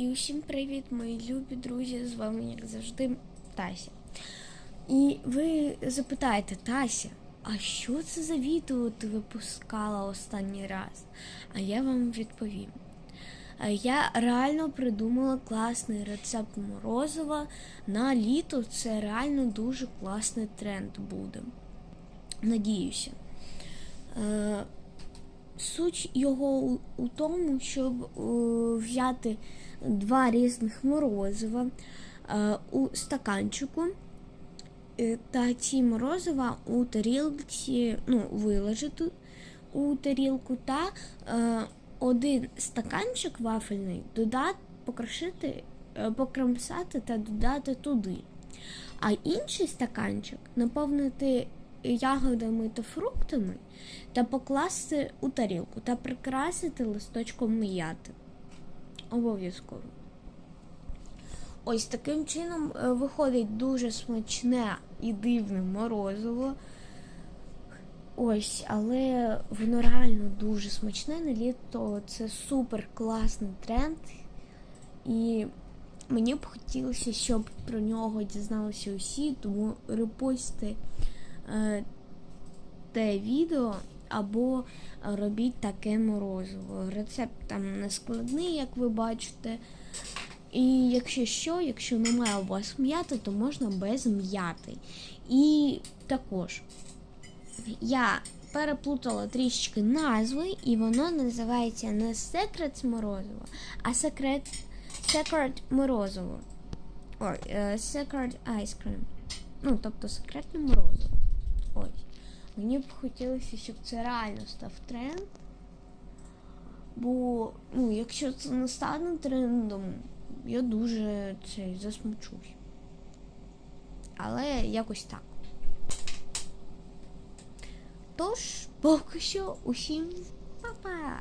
І усім привіт, мої любі друзі! З вами, як завжди, Тася. І ви запитаєте, Тася, а що це за відео ти випускала останній раз? А я вам відповім. Я реально придумала класний рецепт морозива на літо. Це реально дуже класний тренд буде. Надіюся. Суть його у, тому, щоб е, взяти два різних морозива е, у стаканчику е, та ці морозива у тарілці, ну, виложити у тарілку та один стаканчик вафельний додати, покрошити, е, покромсати та додати туди. А інший стаканчик наповнити ягодами та фруктами та покласти у тарілку та прикрасити листочком м'яти. Обов'язково. Ось таким чином е, виходить дуже смачне і дивне морозиво. Ось, але воно реально дуже смачне на літо. Це супер класний тренд. І мені б хотілося, щоб про нього дізналися усі, тому репостите е, те відео або робіть таке морозиво. Рецепт там не складний, як ви бачите. І якщо що, якщо немає у вас м'яти, то можна без м'яти. І також я переплутала трішечки назви, і воно називається не Secret Морозиво, а Secret, Secret Морозиво. Ой, е, Ice Cream. Ну, тобто секретне морозиво. Мені б хотілося, щоб це реально став тренд. Бо, ну, якщо це не стане трендом, я дуже цей засмучусь. Але якось так. Тож, поки що усім па-па!